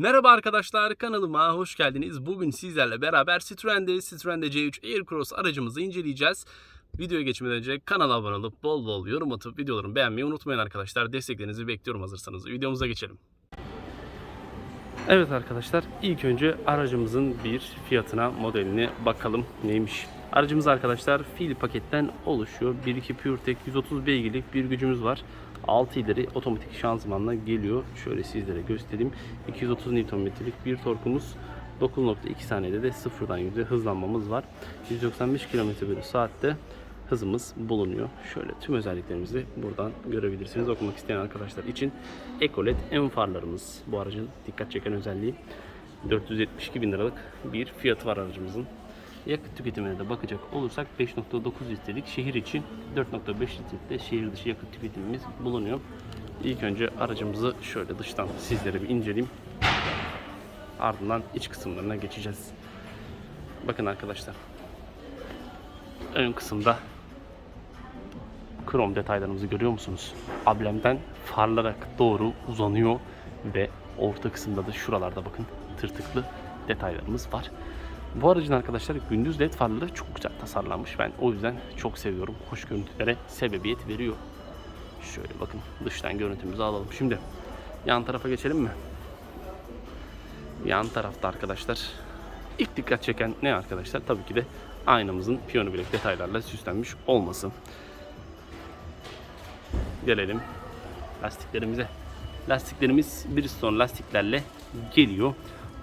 Merhaba arkadaşlar kanalıma hoş geldiniz. Bugün sizlerle beraber Citroen'de Citroen'de C3 Aircross aracımızı inceleyeceğiz. Videoya geçmeden önce kanala abone olup bol bol yorum atıp videolarımı beğenmeyi unutmayın arkadaşlar. Desteklerinizi bekliyorum hazırsanız. Videomuza geçelim. Evet arkadaşlar ilk önce aracımızın bir fiyatına modeline bakalım neymiş. Aracımız arkadaşlar fiil paketten oluşuyor. 1.2 PureTech 130 beygirlik bir gücümüz var. 6 ileri otomatik şanzımanla geliyor. Şöyle sizlere göstereyim. 230 Nm'lik bir torkumuz. 9.2 saniyede de sıfırdan yüze hızlanmamız var. 195 km bölü saatte hızımız bulunuyor. Şöyle tüm özelliklerimizi buradan görebilirsiniz. Okumak isteyen arkadaşlar için Ecolet M farlarımız bu aracın dikkat çeken özelliği. 472 bin liralık bir fiyatı var aracımızın. Yakıt tüketimine de bakacak olursak 5.9 litrelik şehir için 4.5 litrelik şehir dışı yakıt tüketimimiz bulunuyor. İlk önce aracımızı şöyle dıştan sizlere bir inceleyeyim. Ardından iç kısımlarına geçeceğiz. Bakın arkadaşlar. Ön kısımda krom detaylarımızı görüyor musunuz? Ablemden farlara doğru uzanıyor ve orta kısımda da şuralarda bakın tırtıklı detaylarımız var. Bu aracın arkadaşlar gündüz led farları çok güzel tasarlanmış. Ben o yüzden çok seviyorum. Hoş görüntülere sebebiyet veriyor. Şöyle bakın dıştan görüntümüzü alalım. Şimdi yan tarafa geçelim mi? Yan tarafta arkadaşlar ilk dikkat çeken ne arkadaşlar? Tabii ki de aynamızın piyano bilek detaylarla süslenmiş olması. Gelelim lastiklerimize. Lastiklerimiz Bridgestone lastiklerle geliyor.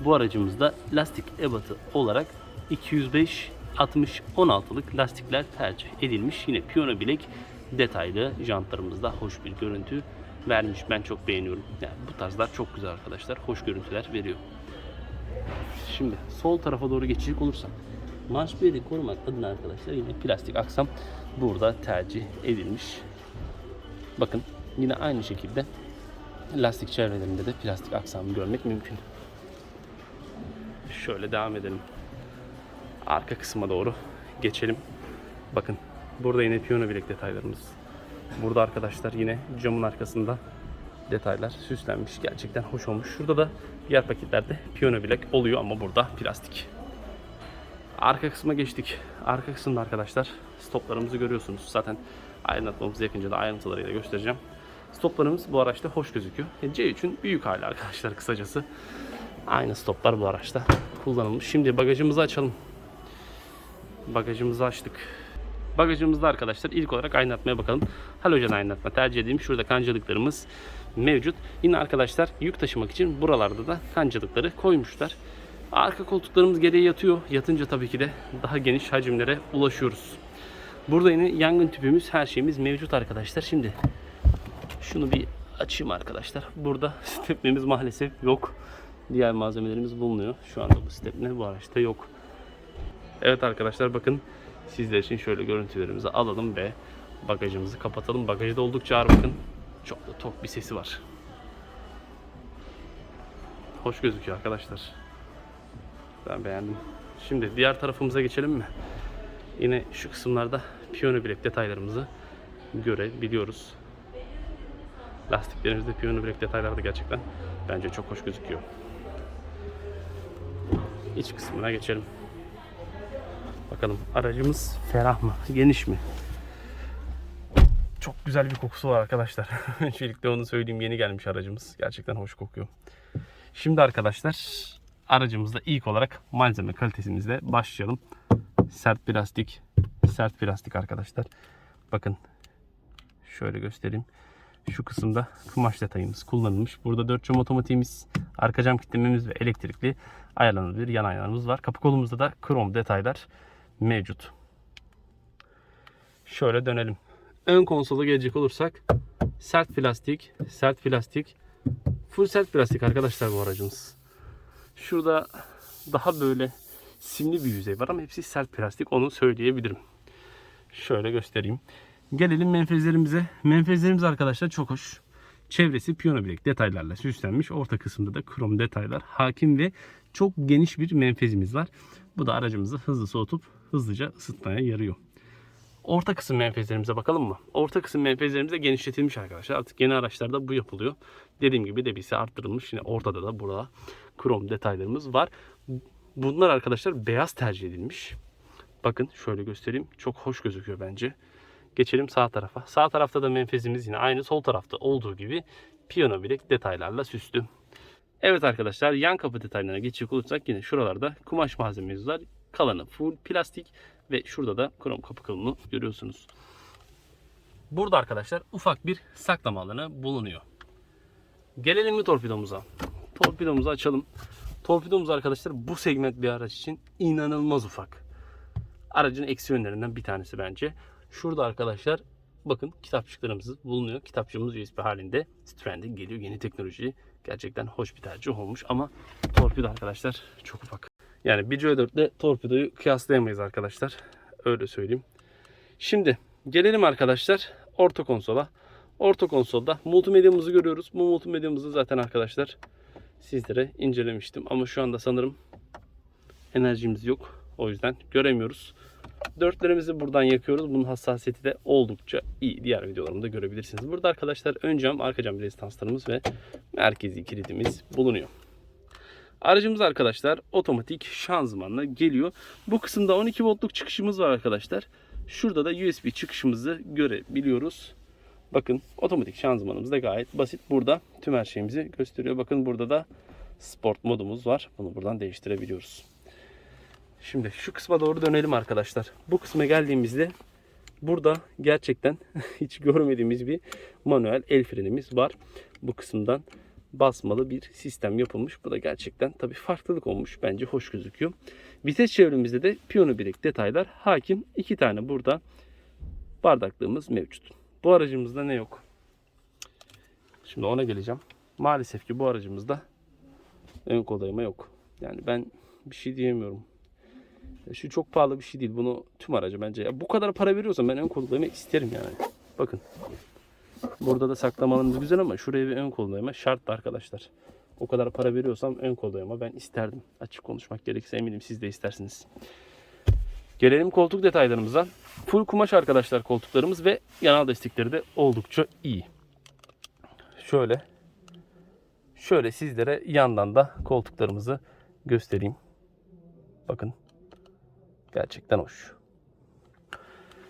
Bu aracımızda lastik ebatı olarak 205 60 16'lık lastikler tercih edilmiş. Yine piyano bilek detaylı jantlarımızda hoş bir görüntü vermiş. Ben çok beğeniyorum. Yani bu tarzlar çok güzel arkadaşlar. Hoş görüntüler veriyor. Şimdi sol tarafa doğru geçecek olursak marş beli korumak adına arkadaşlar yine plastik aksam burada tercih edilmiş. Bakın yine aynı şekilde lastik çevrelerinde de plastik aksamı görmek mümkün. Şöyle devam edelim. Arka kısma doğru geçelim. Bakın burada yine piyano bilek detaylarımız. Burada arkadaşlar yine camın arkasında detaylar süslenmiş. Gerçekten hoş olmuş. Şurada da diğer paketlerde piyano bilek oluyor ama burada plastik. Arka kısma geçtik. Arka kısımda arkadaşlar stoplarımızı görüyorsunuz. Zaten aydınlatmamızı yakınca da ayrıntılarıyla göstereceğim. Stoplarımız bu araçta hoş gözüküyor. E, C3'ün büyük hali arkadaşlar kısacası. Aynı stoplar bu araçta kullanılmış. Şimdi bagajımızı açalım. Bagajımızı açtık. Bagajımızda arkadaşlar ilk olarak aydınlatmaya bakalım. Halojen aydınlatma tercih edeyim. Şurada kancalıklarımız mevcut. Yine arkadaşlar yük taşımak için buralarda da kancalıkları koymuşlar. Arka koltuklarımız geriye yatıyor. Yatınca tabii ki de daha geniş hacimlere ulaşıyoruz. Burada yine yangın tüpümüz her şeyimiz mevcut arkadaşlar. Şimdi şunu bir açayım arkadaşlar. Burada stepnemiz maalesef yok. Diğer malzemelerimiz bulunuyor. Şu anda bu stepne bu araçta yok. Evet arkadaşlar bakın sizler için şöyle görüntülerimizi alalım ve bagajımızı kapatalım. Bagajı da oldukça ağır bakın. Çok da tok bir sesi var. Hoş gözüküyor arkadaşlar. Ben beğendim. Şimdi diğer tarafımıza geçelim mi? Yine şu kısımlarda piyano bilek detaylarımızı görebiliyoruz. Lastiklerimizde piyano bilek detayları da gerçekten bence çok hoş gözüküyor. İç kısmına geçelim. Bakalım aracımız ferah mı? Geniş mi? Çok güzel bir kokusu var arkadaşlar. Öncelikle onu söyleyeyim. Yeni gelmiş aracımız. Gerçekten hoş kokuyor. Şimdi arkadaşlar aracımızda ilk olarak malzeme kalitesimizle başlayalım. Sert plastik. Sert plastik arkadaşlar. Bakın şöyle göstereyim. Şu kısımda kumaş detayımız kullanılmış. Burada 4 cam otomatiğimiz, arka cam kilitlememiz ve elektrikli ayarlanabilir yan ayarlarımız var. Kapı kolumuzda da krom detaylar mevcut. Şöyle dönelim. Ön konsola gelecek olursak sert plastik, sert plastik, full sert plastik arkadaşlar bu aracımız. Şurada daha böyle simli bir yüzey var ama hepsi sert plastik onu söyleyebilirim. Şöyle göstereyim. Gelelim menfezlerimize. Menfezlerimiz arkadaşlar çok hoş. Çevresi piyano bilek detaylarla süslenmiş. Orta kısımda da krom detaylar hakim ve çok geniş bir menfezimiz var. Bu da aracımızı hızlı soğutup hızlıca ısıtmaya yarıyor. Orta kısım menfezlerimize bakalım mı? Orta kısım menfezlerimiz de genişletilmiş arkadaşlar. Artık yeni araçlarda bu yapılıyor. Dediğim gibi debisi arttırılmış. Yine ortada da burada krom detaylarımız var. Bunlar arkadaşlar beyaz tercih edilmiş. Bakın şöyle göstereyim. Çok hoş gözüküyor bence. Geçelim sağ tarafa. Sağ tarafta da menfezimiz yine aynı sol tarafta olduğu gibi piyano bilek detaylarla süslü. Evet arkadaşlar yan kapı detaylarına geçecek olursak yine şuralarda kumaş malzememiz var. Kalanı full plastik ve şurada da krom kapı kılını görüyorsunuz. Burada arkadaşlar ufak bir saklama alanı bulunuyor. Gelelim mi torpidomuza? Torpidomuzu açalım. Torpidomuz arkadaşlar bu segment bir araç için inanılmaz ufak. Aracın eksi yönlerinden bir tanesi bence. Şurada arkadaşlar bakın kitapçıklarımız bulunuyor. Kitapçığımız USB halinde. Stranding geliyor. Yeni teknoloji. Gerçekten hoş bir tercih olmuş ama torpido arkadaşlar çok ufak. Yani bir C4 ile torpidoyu kıyaslayamayız arkadaşlar. Öyle söyleyeyim. Şimdi gelelim arkadaşlar orta konsola. Orta konsolda multimedyamızı görüyoruz. Bu multimedyamızı zaten arkadaşlar sizlere incelemiştim. Ama şu anda sanırım enerjimiz yok. O yüzden göremiyoruz. Dörtlerimizi buradan yakıyoruz. Bunun hassasiyeti de oldukça iyi. Diğer videolarımda görebilirsiniz. Burada arkadaşlar ön cam, arka cam rezistanslarımız ve merkezi kilidimiz bulunuyor. Aracımız arkadaşlar otomatik şanzımanla geliyor. Bu kısımda 12 voltluk çıkışımız var arkadaşlar. Şurada da USB çıkışımızı görebiliyoruz. Bakın otomatik şanzımanımız da gayet basit. Burada tüm her şeyimizi gösteriyor. Bakın burada da sport modumuz var. Bunu buradan değiştirebiliyoruz. Şimdi şu kısma doğru dönelim arkadaşlar. Bu kısma geldiğimizde burada gerçekten hiç görmediğimiz bir manuel el frenimiz var. Bu kısımdan basmalı bir sistem yapılmış. Bu da gerçekten tabii farklılık olmuş. Bence hoş gözüküyor. Vites çevremizde de piyano bilek detaylar hakim. İki tane burada bardaklığımız mevcut. Bu aracımızda ne yok? Şimdi ona geleceğim. Maalesef ki bu aracımızda ön kol dayama yok. Yani ben bir şey diyemiyorum. Şu çok pahalı bir şey değil. Bunu tüm araca bence. Ya bu kadar para veriyorsam ben ön kol dayama isterim yani. Bakın. Burada da saklamalımız güzel ama şuraya bir ön kol dayama şart arkadaşlar. O kadar para veriyorsam ön kol ben isterdim. Açık konuşmak gerekirse eminim siz de istersiniz. Gelelim koltuk detaylarımıza. Full kumaş arkadaşlar koltuklarımız ve yanal destekleri de oldukça iyi. Şöyle şöyle sizlere yandan da koltuklarımızı göstereyim. Bakın. Gerçekten hoş.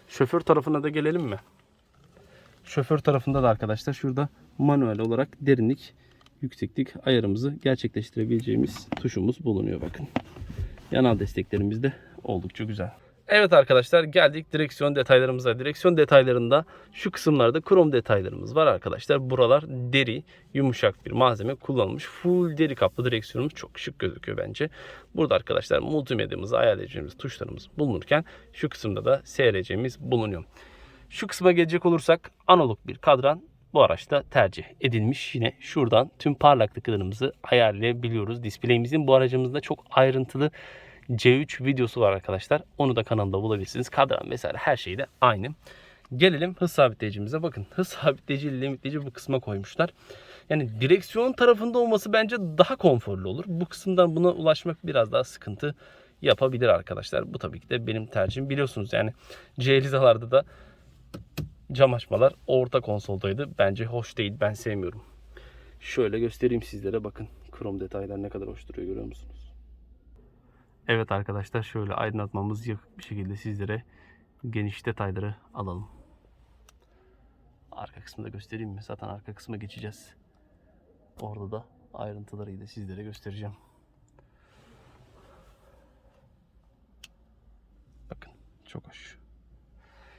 Şoför tarafına da gelelim mi? Şoför tarafında da arkadaşlar şurada manuel olarak derinlik, yükseklik ayarımızı gerçekleştirebileceğimiz tuşumuz bulunuyor bakın. Yanal desteklerimiz de oldukça güzel. Evet arkadaşlar geldik direksiyon detaylarımıza. Direksiyon detaylarında şu kısımlarda krom detaylarımız var arkadaşlar. Buralar deri, yumuşak bir malzeme kullanılmış. Full deri kaplı direksiyonumuz çok şık gözüküyor bence. Burada arkadaşlar multimedyamızı ayarlayacağımız tuşlarımız bulunurken şu kısımda da SRC'miz bulunuyor. Şu kısma gelecek olursak analog bir kadran bu araçta tercih edilmiş. Yine şuradan tüm parlaklıklarımızı ayarlayabiliyoruz. Display'imizin bu aracımızda çok ayrıntılı C3 videosu var arkadaşlar. Onu da kanalda bulabilirsiniz. Kadran vesaire her şey de aynı. Gelelim hız sabitleyicimize. Bakın hız sabitleyici limitleyici bu kısma koymuşlar. Yani direksiyon tarafında olması bence daha konforlu olur. Bu kısımdan buna ulaşmak biraz daha sıkıntı yapabilir arkadaşlar. Bu tabii ki de benim tercihim. Biliyorsunuz yani C-Lizalarda da cam açmalar orta konsoldaydı. Bence hoş değil. Ben sevmiyorum. Şöyle göstereyim sizlere. Bakın krom detaylar ne kadar hoş duruyor görüyor musunuz? Evet arkadaşlar şöyle aydınlatmamız yakık bir şekilde sizlere geniş detayları alalım. Arka kısmı da göstereyim mi? Zaten arka kısma geçeceğiz. Orada da ayrıntılarıyla sizlere göstereceğim. Bakın çok hoş.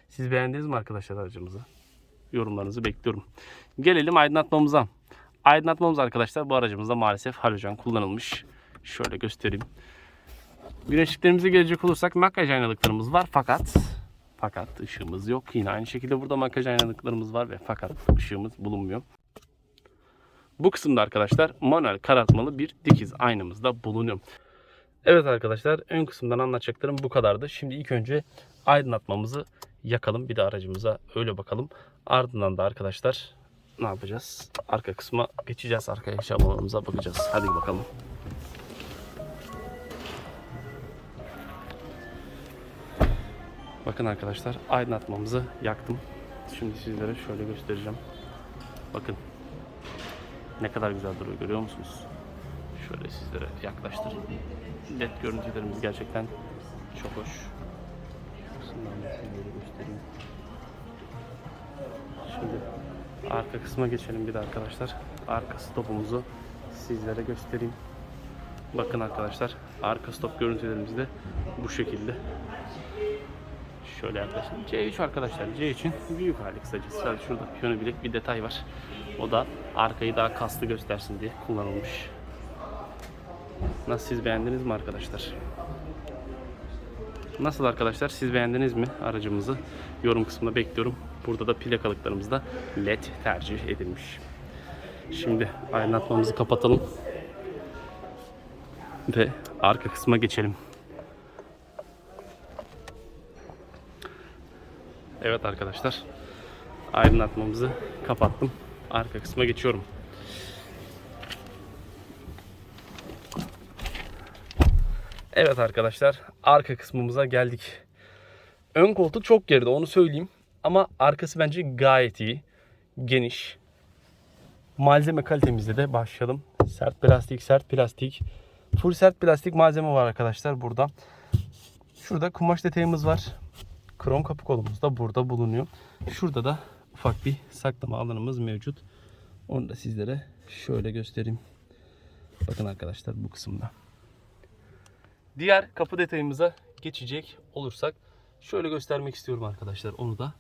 Siz beğendiniz mi arkadaşlar aracımızı? Yorumlarınızı bekliyorum. Gelelim aydınlatmamıza. Aydınlatmamız arkadaşlar bu aracımızda maalesef halojen kullanılmış. Şöyle göstereyim. Güneşliklerimize gelecek olursak makyaj aynalıklarımız var fakat fakat ışığımız yok. Yine aynı şekilde burada makyaj aynalıklarımız var ve fakat ışığımız bulunmuyor. Bu kısımda arkadaşlar manuel karartmalı bir dikiz aynamız da bulunuyor. Evet arkadaşlar ön kısımdan anlatacaklarım bu kadardı. Şimdi ilk önce aydınlatmamızı yakalım. Bir de aracımıza öyle bakalım. Ardından da arkadaşlar ne yapacağız? Arka kısma geçeceğiz. Arka yaşamalarımıza bakacağız. Hadi bakalım. Bakın arkadaşlar aydınlatmamızı yaktım. Şimdi sizlere şöyle göstereceğim. Bakın ne kadar güzel duruyor görüyor musunuz? Şöyle sizlere yaklaştırayım. LED görüntülerimiz gerçekten çok hoş. Şimdi arka kısma geçelim bir de arkadaşlar. Arka stopumuzu sizlere göstereyim. Bakın arkadaşlar arka stop görüntülerimiz de bu şekilde. Şöyle yaklaşayım. C3 arkadaşlar. C3'ün büyük hali kısacası. Sadece şurada piyano bilek bir detay var. O da arkayı daha kaslı göstersin diye kullanılmış. Nasıl siz beğendiniz mi arkadaşlar? Nasıl arkadaşlar? Siz beğendiniz mi aracımızı? Yorum kısmında bekliyorum. Burada da plakalıklarımızda LED tercih edilmiş. Şimdi aydınlatmamızı kapatalım. Ve arka kısma geçelim. Evet arkadaşlar. Aydınlatmamızı kapattım. Arka kısma geçiyorum. Evet arkadaşlar. Arka kısmımıza geldik. Ön koltuk çok geride onu söyleyeyim. Ama arkası bence gayet iyi. Geniş. Malzeme kalitemizde de başlayalım. Sert plastik, sert plastik. Full sert plastik malzeme var arkadaşlar burada. Şurada kumaş detayımız var. Krom kapı kolumuz da burada bulunuyor. Şurada da ufak bir saklama alanımız mevcut. Onu da sizlere şöyle göstereyim. Bakın arkadaşlar bu kısımda. Diğer kapı detayımıza geçecek olursak şöyle göstermek istiyorum arkadaşlar onu da.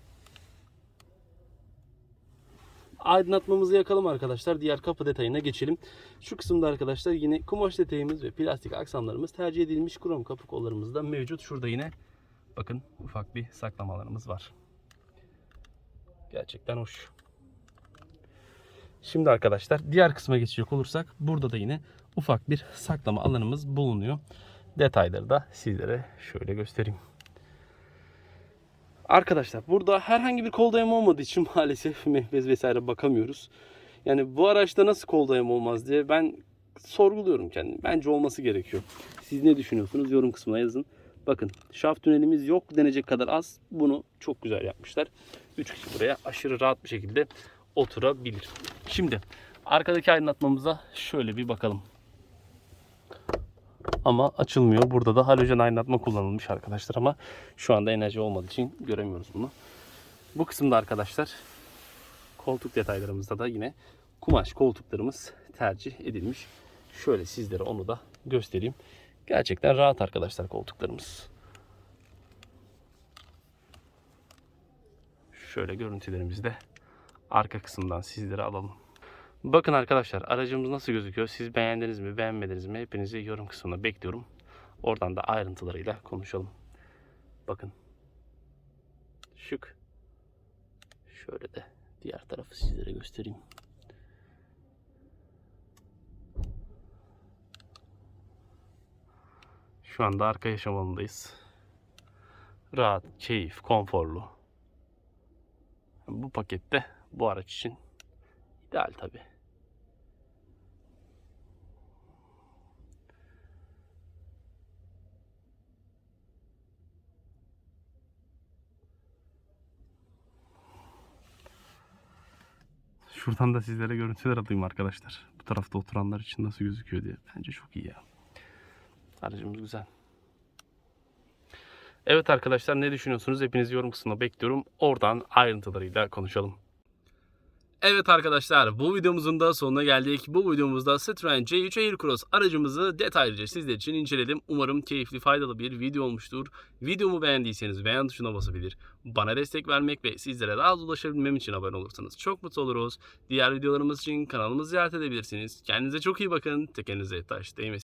Aydınlatmamızı yakalım arkadaşlar. Diğer kapı detayına geçelim. Şu kısımda arkadaşlar yine kumaş detayımız ve plastik aksamlarımız tercih edilmiş krom kapı kollarımız da mevcut. Şurada yine bakın ufak bir saklama alanımız var. Gerçekten hoş. Şimdi arkadaşlar diğer kısma geçecek olursak burada da yine ufak bir saklama alanımız bulunuyor. Detayları da sizlere şöyle göstereyim. Arkadaşlar burada herhangi bir kol dayama olmadığı için maalesef mehbez vesaire bakamıyoruz. Yani bu araçta nasıl kol dayama olmaz diye ben sorguluyorum kendimi. Bence olması gerekiyor. Siz ne düşünüyorsunuz? Yorum kısmına yazın. Bakın şaft tünelimiz yok denecek kadar az. Bunu çok güzel yapmışlar. 3 kişi buraya aşırı rahat bir şekilde oturabilir. Şimdi arkadaki aydınlatmamıza şöyle bir bakalım. Ama açılmıyor. Burada da halojen aydınlatma kullanılmış arkadaşlar ama şu anda enerji olmadığı için göremiyoruz bunu. Bu kısımda arkadaşlar koltuk detaylarımızda da yine kumaş koltuklarımız tercih edilmiş. Şöyle sizlere onu da göstereyim. Gerçekten rahat arkadaşlar koltuklarımız. Şöyle görüntülerimizi de arka kısımdan sizlere alalım. Bakın arkadaşlar aracımız nasıl gözüküyor? Siz beğendiniz mi, beğenmediniz mi? Hepinizi yorum kısmına bekliyorum. Oradan da ayrıntılarıyla konuşalım. Bakın. Şık. Şöyle de diğer tarafı sizlere göstereyim. Şu anda arka yaşam alanındayız. Rahat, keyif, konforlu. Bu pakette bu araç için ideal tabi. Şuradan da sizlere görüntüler alayım arkadaşlar. Bu tarafta oturanlar için nasıl gözüküyor diye. Bence çok iyi ya. Aracımız güzel. Evet arkadaşlar ne düşünüyorsunuz? Hepinizi yorum kısmına bekliyorum. Oradan ayrıntılarıyla konuşalım. Evet arkadaşlar bu videomuzun da sonuna geldik. Bu videomuzda Citroen C3 Aircross aracımızı detaylıca sizler için inceledim. Umarım keyifli faydalı bir video olmuştur. Videomu beğendiyseniz beğen tuşuna basabilir. Bana destek vermek ve sizlere daha az ulaşabilmem için abone olursanız çok mutlu oluruz. Diğer videolarımız için kanalımızı ziyaret edebilirsiniz. Kendinize çok iyi bakın. Tekerinize taş değmesin.